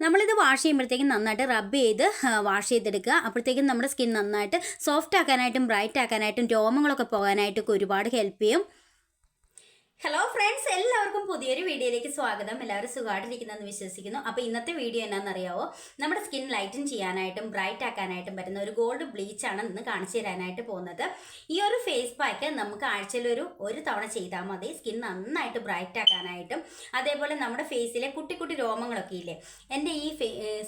നമ്മളിത് വാഷ് ചെയ്യുമ്പോഴത്തേക്കും നന്നായിട്ട് റബ്ബ് ചെയ്ത് വാഷ് ചെയ്തെടുക്കുക. അപ്പോഴത്തേക്കും നമ്മുടെ സ്കിൻ നന്നായിട്ട് സോഫ്റ്റ് ആക്കാനായിട്ടും ബ്രൈറ്റ് ആക്കാനായിട്ടും രോമങ്ങളൊക്കെ പോകാനായിട്ടൊക്കെ ഒരുപാട് ഹെൽപ്പ് ചെയ്യും. ഹലോ ഫ്രണ്ട്സ് എല്ലാവർക്കും പുതിയൊരു വീഡിയോയിലേക്ക് സ്വാഗതം. എല്ലാവരും സുഖമായിട്ടിരിക്കുന്നതെന്ന് വിശ്വസിക്കുന്നു. അപ്പോൾ ഇന്നത്തെ വീഡിയോ എന്നാണെന്നറിയാവോ നമ്മുടെ സ്കിൻ ലൈറ്റൻ ചെയ്യാനായിട്ടും ബ്രൈറ്റ് ആക്കാനായിട്ടും പറ്റുന്ന ഒരു ഗോൾഡ് ബ്ലീച്ച് ആണ് ഇന്ന് കാണിച്ചു തരാനായിട്ട് പോകുന്നത്. ഈ ഒരു ഫേസ് പാക്ക് നമുക്ക് ആഴ്ചയിൽ ഒരു തവണ ചെയ്താൽ മതി. സ്കിൻ നന്നായിട്ട് ബ്രൈറ്റ് ആക്കാനായിട്ടും. അതേപോലെ നമ്മുടെ ഫേസിലെ കുട്ടി കുട്ടി രോമങ്ങളൊക്കെ ഇല്ലേ? എന്റെ ഈ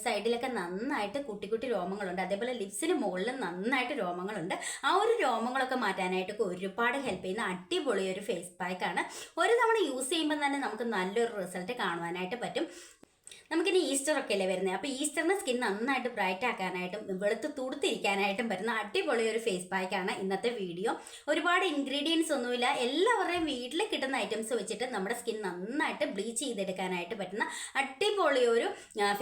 സൈഡിലൊക്കെ നന്നായിട്ട് കുട്ടി കുട്ടി രോമങ്ങളുണ്ട്. അതേപോലെ ലിപ്സിന് മുകളിലും നന്നായിട്ട് രോമങ്ങളുണ്ട്. ആ ഒരു രോമങ്ങളൊക്കെ മാറ്റാനായിട്ടൊക്കെ ഒരുപാട് ഹെൽപ്പ് ചെയ്യുന്ന അടിപൊളി ഒരു ഫേസ് പാക്കാണ് ഒരു തവണ യൂസ് ചെയ്യുമ്പോൾ തന്നെ നമുക്ക് നല്ലൊരു റിസൾട്ട് കാണുവാനായിട്ട് പറ്റും. നമുക്കിനി ഈസ്റ്റർ ഒക്കെ അല്ലേ വരുന്നത് അപ്പോൾ ഈസ്റ്ററിന് സ്കിൻ നന്നായിട്ട് ബ്രൈറ്റ് ആക്കാനായിട്ടും വെളുത്ത് തുടുത്തിരിക്കാനായിട്ടും പറ്റുന്ന അടിപൊളി ഒരു ഫേസ് പാക്കാണ് ഇന്നത്തെ വീഡിയോ ഒരുപാട് ഇൻഗ്രീഡിയൻസ് ഒന്നുമില്ല. എല്ലാവരുടെയും വീട്ടിൽ കിട്ടുന്ന ഐറ്റംസ് വെച്ചിട്ട് നമ്മുടെ സ്കിൻ നന്നായിട്ട് ബ്ലീച്ച് ചെയ്തെടുക്കാനായിട്ട് പറ്റുന്ന അടിപൊളി ഒരു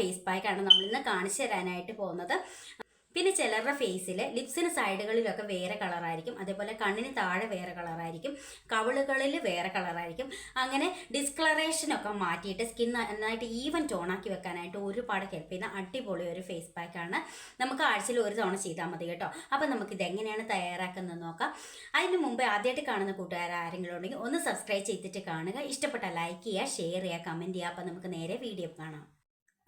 ഫേസ് പാക്കാണ് നമ്മളിന്ന് കാണിച്ചു തരാനായിട്ട് പോകുന്നത്. പിന്നെ ചിലരുടെ ഫേസിൽ ലിപ്സിന് സൈഡുകളിലൊക്കെ വേറെ കളറായിരിക്കും അതേപോലെ കണ്ണിന് താഴെ വേറെ കളറായിരിക്കും കവിളുകളിൽ വേറെ കളറായിരിക്കും അങ്ങനെ ഡിസ്കളറേഷനൊക്കെ മാറ്റിയിട്ട് സ്കിൻ നന്നായിട്ട് ഈവൻ ടോണാക്കി വെക്കാനായിട്ട് ഒരുപാട് ഹെൽപ്പ് ചെയ്യുന്ന അടിപൊളി ഒരു ഫേസ് പാക്കാണ് നമുക്ക് ആഴ്ചയിൽ ഒരു തവണ ചെയ്താൽ മതി കേട്ടോ. അപ്പോൾ നമുക്ക് ഇതെങ്ങനെയാണ് തയ്യാറാക്കുന്നത് നോക്കാം. അതിന് മുമ്പ് ആദ്യമായിട്ട് കാണുന്ന കൂട്ടുകാർ ആരെങ്കിലും ഉണ്ടെങ്കിൽ ഒന്ന് സബ്സ്ക്രൈബ് ചെയ്തിട്ട് കാണുക. ഇഷ്ടപ്പെട്ട ലൈക്ക് ചെയ്യുക ഷെയർ ചെയ്യുക കമന്റ് ചെയ്യുക. അപ്പോൾ നമുക്ക് നേരെ വീഡിയോ കാണാം.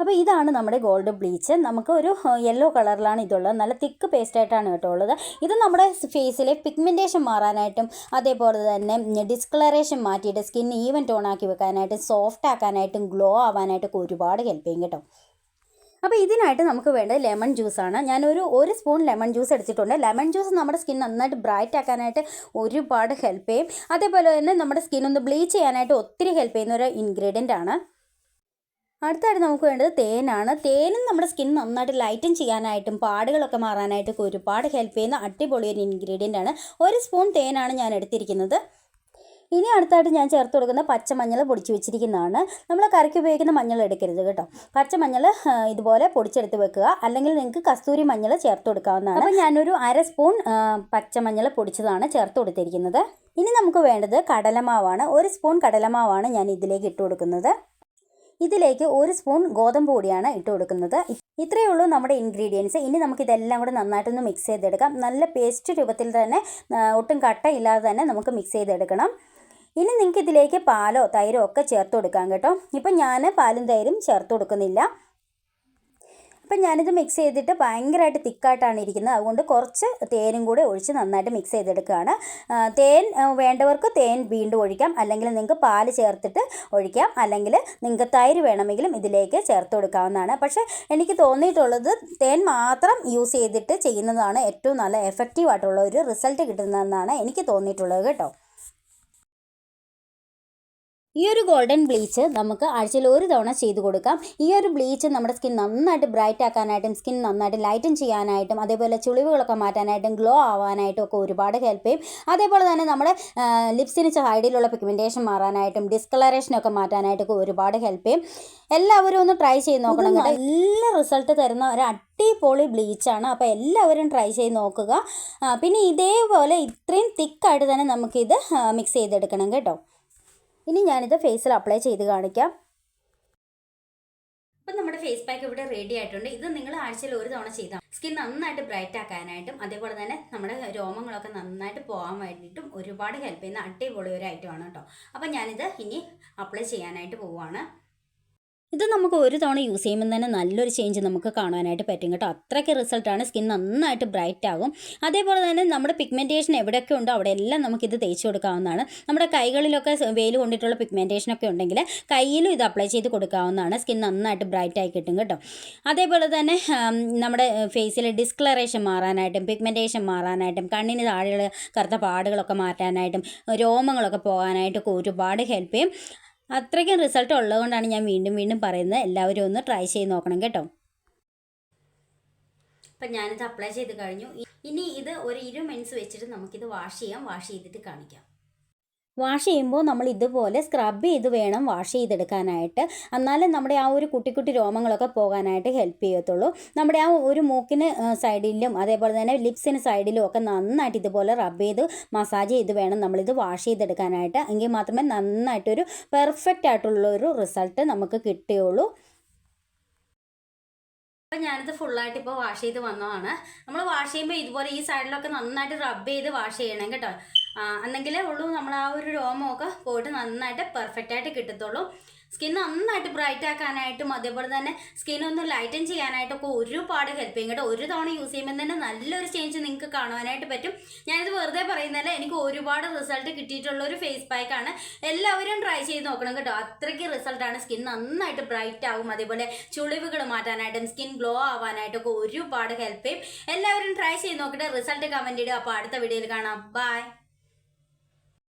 അപ്പോൾ ഇതാണ് നമ്മുടെ ഗോൾഡ് ബ്ലീച്ച് നമുക്ക് ഒരു യെല്ലോ കളറിലാണ് ഇതുള്ളത്. നല്ല തിക്ക് പേസ്റ്റ് ആയിട്ടാണ് കേട്ടോ ഉള്ളത്. ഇത് നമ്മുടെ ഫേസിലെ പിഗ്മെന്റേഷൻ മാറാനായിട്ടും അതേപോലെ തന്നെ ഡിസ്കളറേഷൻ മാറ്റിയിട്ട് സ്കിൻ ഈവൻ ടോൺ ആക്കി വെക്കാനായിട്ടും സോഫ്റ്റ് ആക്കാനായിട്ടും ഗ്ലോ ആവാനായിട്ടൊക്കെ ഒരുപാട് ഹെൽപ്പ് ചെയ്യും കേട്ടോ. അപ്പോൾ ഇതിനായിട്ട് നമുക്ക് വേണ്ടത് ലെമൺ ജ്യൂസാണ് ഞാനൊരു ഒരു സ്പൂൺ ലെമൺ ജ്യൂസ് എടുത്തിട്ടുണ്ട്. ലെമൺ ജ്യൂസ് നമ്മുടെ സ്കിൻ നന്നായിട്ട് ബ്രൈറ്റ് ആക്കാനായിട്ട് ഒരുപാട് ഹെൽപ്പ് ചെയ്യും. അതേപോലെ തന്നെ നമ്മുടെ സ്കിൻ ഒന്ന് ബ്ലീച്ച് ചെയ്യാനായിട്ട് ഒത്തിരി ഹെൽപ്പ് ചെയ്യുന്ന ഒരു ഇൻഗ്രീഡിയന്റ് ആണ്. അടുത്തായിട്ട് നമുക്ക് വേണ്ടത് തേനാണ്. തേനും നമ്മുടെ സ്കിൻ നന്നായിട്ട് ലൈറ്റൻ ചെയ്യാനായിട്ടും പാടുകളൊക്കെ മാറാനായിട്ടൊക്കെ ഒരുപാട് ഹെൽപ്പ് ചെയ്യുന്ന അടിപൊളി ഒരു ഇൻഗ്രീഡിയന്റ് ആണ്. ഒരു സ്പൂൺ തേനാണ് ഞാൻ എടുത്തിരിക്കുന്നത്. ഇനി അടുത്തായിട്ട് ഞാൻ ചേർത്ത് കൊടുക്കുന്ന പച്ചമഞ്ഞൾ പൊടിച്ച് വെച്ചിരിക്കുന്നതാണ്. നമ്മൾ കറിക്ക് ഉപയോഗിക്കുന്ന മഞ്ഞൾ എടുക്കരുത് കേട്ടോ. പച്ചമഞ്ഞൾ ഇതുപോലെ പൊടിച്ചെടുത്ത് വെക്കുക. അല്ലെങ്കിൽ നിങ്ങൾക്ക് കസ്തൂരി മഞ്ഞൾ ചേർത്ത് കൊടുക്കാവുന്നതാണ്. അപ്പോൾ ഞാനൊരു അര സ്പൂൺ പച്ചമഞ്ഞൾ പൊടിച്ചതാണ് ചേർത്ത് കൊടുത്തിരിക്കുന്നത്. ഇനി നമുക്ക് വേണ്ടത് കടലമാവാണ്. ഒരു സ്പൂൺ കടലമാവാണ് ഞാൻ ഇതിലേക്ക് ഇട്ട് കൊടുക്കുന്നത്. ഇതിലേക്ക് ഒരു സ്പൂൺ ഗോതമ്പ് പൊടിയാണ് ഇട്ട് കൊടുക്കുന്നത്. ഇത്രയേ ഉള്ളൂ നമ്മുടെ ഇൻഗ്രീഡിയൻസ് ഇനി നമുക്ക് ഇതെല്ലാം കൂടെ നന്നായിട്ടൊന്ന് മിക്സ് ചെയ്തെടുക്കാം. നല്ല പേസ്റ്റ് രൂപത്തിൽ തന്നെ ഒട്ടും കട്ടയില്ലാതെ തന്നെ നമുക്ക് മിക്സ് ചെയ്തെടുക്കണം. ഇനി നിങ്ങൾക്ക് ഇതിലേക്ക് പാലോ തൈരോ ഒക്കെ ചേർത്ത് കൊടുക്കാം കേട്ടോ. ഇപ്പം ഞാൻ പാലും തൈരും ചേർത്ത് കൊടുക്കുന്നില്ല. അപ്പം ഞാനിത് മിക്സ് ചെയ്തിട്ട് ഭയങ്കരമായിട്ട് തിക്കായിട്ടാണ് ഇരിക്കുന്നത്. അതുകൊണ്ട് കുറച്ച് തേനും കൂടെ ഒഴിച്ച് നന്നായിട്ട് മിക്സ് ചെയ്തെടുക്കുകയാണ്. തേൻ വേണ്ടവർക്ക് തേൻ വീണ്ടും ഒഴിക്കാം. അല്ലെങ്കിൽ നിങ്ങൾക്ക് പാൽ ചേർത്തിട്ട് ഒഴിക്കാം. അല്ലെങ്കിൽ നിങ്ങൾക്ക് തൈര് വേണമെങ്കിലും ഇതിലേക്ക് ചേർത്ത് കൊടുക്കാവുന്നതാണ്. പക്ഷേ എനിക്ക് തോന്നിയിട്ടുള്ളത് തേൻ മാത്രം യൂസ് ചെയ്തിട്ട് ചെയ്യുന്നതാണ് ഏറ്റവും നല്ല എഫക്റ്റീവ് ആയിട്ടുള്ള ഒരു റിസൾട്ട് കിട്ടുന്നതെന്നാണ് എനിക്ക് തോന്നിയിട്ടുള്ളത് കേട്ടോ. ഈ ഒരു ഗോൾഡൻ ബ്ലീച്ച് നമുക്ക് ആഴ്ചയിൽ ഒരു തവണ ചെയ്ത് കൊടുക്കാം. ഈ ഒരു ബ്ലീച്ച് നമ്മുടെ സ്കിൻ നന്നായിട്ട് ബ്രൈറ്റ് ആക്കാനായിട്ടും സ്കിൻ നന്നായിട്ട് ലൈറ്റൻ ചെയ്യാനായിട്ടും അതേപോലെ ചുളിവുകളൊക്കെ മാറ്റാനായിട്ടും ഗ്ലോ ആവാനായിട്ടും ഒക്കെ ഒരുപാട് ഹെൽപ്പ് ചെയ്യും. അതേപോലെ തന്നെ നമ്മുടെ ലിപ്സിന് സൈഡിലുള്ള പിഗ്മെന്റേഷൻ മാറാനായിട്ടും ഡിസ്കളറേഷനൊക്കെ മാറ്റാനായിട്ടൊക്കെ ഒരുപാട് ഹെൽപ്പ് ചെയ്യും. എല്ലാവരും ഒന്ന് ട്രൈ ചെയ്ത് നോക്കണം നല്ല റിസൾട്ട് തരുന്ന ഒരു അടിപൊളി ബ്ലീച്ചാണ് അപ്പോൾ എല്ലാവരും ട്രൈ ചെയ്ത് നോക്കുക. പിന്നെ ഇതേപോലെ ഇത്രയും തിക്കായിട്ട് തന്നെ നമുക്കിത് മിക്സ് ചെയ്തെടുക്കണം കേട്ടോ. ഇനി ഞാനിത് ഫേസിൽ അപ്ലൈ ചെയ്ത് കാണിക്കാം. അപ്പം നമ്മുടെ ഫേസ് പാക്ക് ഇവിടെ റെഡി ആയിട്ടുണ്ട്. ഇത് നിങ്ങൾ ആഴ്ചയിൽ ഒരു തവണ ചെയ്താൽ സ്കിൻ നന്നായിട്ട് ബ്രൈറ്റ് ആക്കാനായിട്ടും അതേപോലെ തന്നെ നമ്മുടെ രോമങ്ങളൊക്കെ നന്നായിട്ട് പോകാൻ വേണ്ടിയിട്ടും ഒരുപാട് ഹെൽപ്പ് ചെയ്യുന്ന അടിപൊളി ഒരു ഐറ്റമാണ് കേട്ടോ. അപ്പം ഞാനിത് ഇനി അപ്ലൈ ചെയ്യാനായിട്ട് പോവുകയാണ് ഇത് നമുക്ക് ഒരു തവണ യൂസ് ചെയ്യുമ്പോൾ തന്നെ നല്ലൊരു ചേഞ്ച് നമുക്ക് കാണാനായിട്ട് പറ്റും കേട്ടോ. അത്രയ്ക്ക് റിസൾട്ടാണ് സ്കിൻ നന്നായിട്ട് ബ്രൈറ്റ് ആകും. അതേപോലെ തന്നെ നമ്മുടെ പിഗ്മെന്റേഷൻ എവിടെയൊക്കെ ഉണ്ടോ അവിടെ എല്ലാം നമുക്കിത് തേച്ച് കൊടുക്കാവുന്നതാണ്. നമ്മുടെ കൈകളിലൊക്കെ വെയിൽ കൊണ്ടിട്ടുള്ള പിഗ്മെന്റേഷനൊക്കെ ഉണ്ടെങ്കിൽ കയ്യിലും ഇത് അപ്ലൈ ചെയ്ത് കൊടുക്കാവുന്നതാണ്. സ്കിൻ നന്നായിട്ട് ബ്രൈറ്റ് ആയി കിട്ടും കേട്ടോ. അതേപോലെ തന്നെ നമ്മുടെ ഫേസിലെ ഡിസ്ക്ലറേഷൻ മാറാനായിട്ടും പിഗ്മെന്റേഷൻ മാറാനായിട്ടും കണ്ണിന് താഴെയുള്ള കറുത്ത പാടുകളൊക്കെ മാറ്റാനായിട്ടും രോമങ്ങളൊക്കെ പോകാനായിട്ടൊക്കെ ഒരുപാട് ഹെൽപ്പ് ചെയ്യും. അത്രയ്ക്കും റിസൾട്ട് ഉള്ളതുകൊണ്ടാണ് ഞാൻ വീണ്ടും വീണ്ടും പറയുന്നത്. എല്ലാവരും ഒന്ന് ട്രൈ ചെയ്ത് നോക്കണം കേട്ടോ. അപ്പം ഞാനിത് അപ്ലൈ ചെയ്ത് കഴിഞ്ഞു. ഇനി ഇത് ഒരു ഇരു മിനിറ്റ്സ് വെച്ചിട്ട് നമുക്കിത് വാഷ് ചെയ്യാം. വാഷ് ചെയ്തിട്ട് കാണിക്കാം. വാഷ് ചെയ്യുമ്പോൾ നമ്മൾ ഇതുപോലെ സ്ക്രബ് ചെയ്ത് വേണം വാഷ് ചെയ്തെടുക്കാനായിട്ട്. എന്നാലും നമ്മുടെ ആ ഒരു കുട്ടി കുട്ടി രോമങ്ങളൊക്കെ പോകാനായിട്ട് ഹെൽപ്പ് ചെയ്യത്തുള്ളൂ. നമ്മുടെ ആ ഒരു മൂക്കിന് സൈഡിലും അതേപോലെ തന്നെ ലിപ്സിന് സൈഡിലും ഒക്കെ നന്നായിട്ട് ഇതുപോലെ റബ്ബ് ചെയ്ത് മസാജ് ചെയ്ത് വേണം നമ്മളിത് വാഷ് ചെയ്തെടുക്കാനായിട്ട്. എങ്കിൽ മാത്രമേ നന്നായിട്ടൊരു പെർഫെക്റ്റ് ആയിട്ടുള്ള ഒരു റിസൾട്ട് നമുക്ക് കിട്ടുകയുള്ളൂ. അപ്പം ഞാനിത് ഫുള്ളായിട്ട് ഇപ്പോൾ വാഷ് ചെയ്ത് വന്നതാണ്. നമ്മൾ വാഷ് ചെയ്യുമ്പോൾ ഇതുപോലെ ഈ സൈഡിലൊക്കെ നന്നായിട്ട് റബ്ബ് ചെയ്ത് വാഷ് ചെയ്യണം കേട്ടോ. എന്നെങ്കിലേ ഉള്ളൂ. നമ്മൾ ആ ഒരു രോമമൊക്കെ പോയിട്ട് നന്നായിട്ട് പെർഫെക്റ്റ് ആയിട്ട് കിട്ടത്തുള്ളൂ. സ്കിൻ നന്നായിട്ട് ബ്രൈറ്റ് ആക്കാനായിട്ടും അതേപോലെ തന്നെ സ്കിൻ ഒന്ന് ലൈറ്റൻ ചെയ്യാനായിട്ടൊക്കെ ഒരുപാട് ഹെൽപ്പ് ചെയ്യും കേട്ടോ. ഒരു തവണ യൂസ് ചെയ്യുമ്പോൾ തന്നെ നല്ലൊരു ചേഞ്ച് നിങ്ങൾക്ക് കാണുവാനായിട്ട് പറ്റും. ഞാനിത് വെറുതെ പറയുന്നതല്ല എനിക്ക് ഒരുപാട് റിസൾട്ട് കിട്ടിയിട്ടുള്ള ഒരു ഫേസ് പാക്കാണ് എല്ലാവരും ട്രൈ ചെയ്ത് നോക്കണം കേട്ടോ. അത്രയ്ക്ക് റിസൾട്ടാണ് സ്കിൻ നന്നായിട്ട് ബ്രൈറ്റ് ആവും. അതേപോലെ ചുളിവുകൾ മാറ്റാനായിട്ടും സ്കിൻ ഗ്ലോ ആവാനായിട്ടൊക്കെ ഒരുപാട് ഹെൽപ്പ് ചെയ്യും. എല്ലാവരും ട്രൈ ചെയ്ത് നോക്കട്ടെ. റിസൾട്ട് കമന്റ് ഇടുക. അപ്പോൾ അടുത്ത വീഡിയോയിൽ കാണാം. ബൈ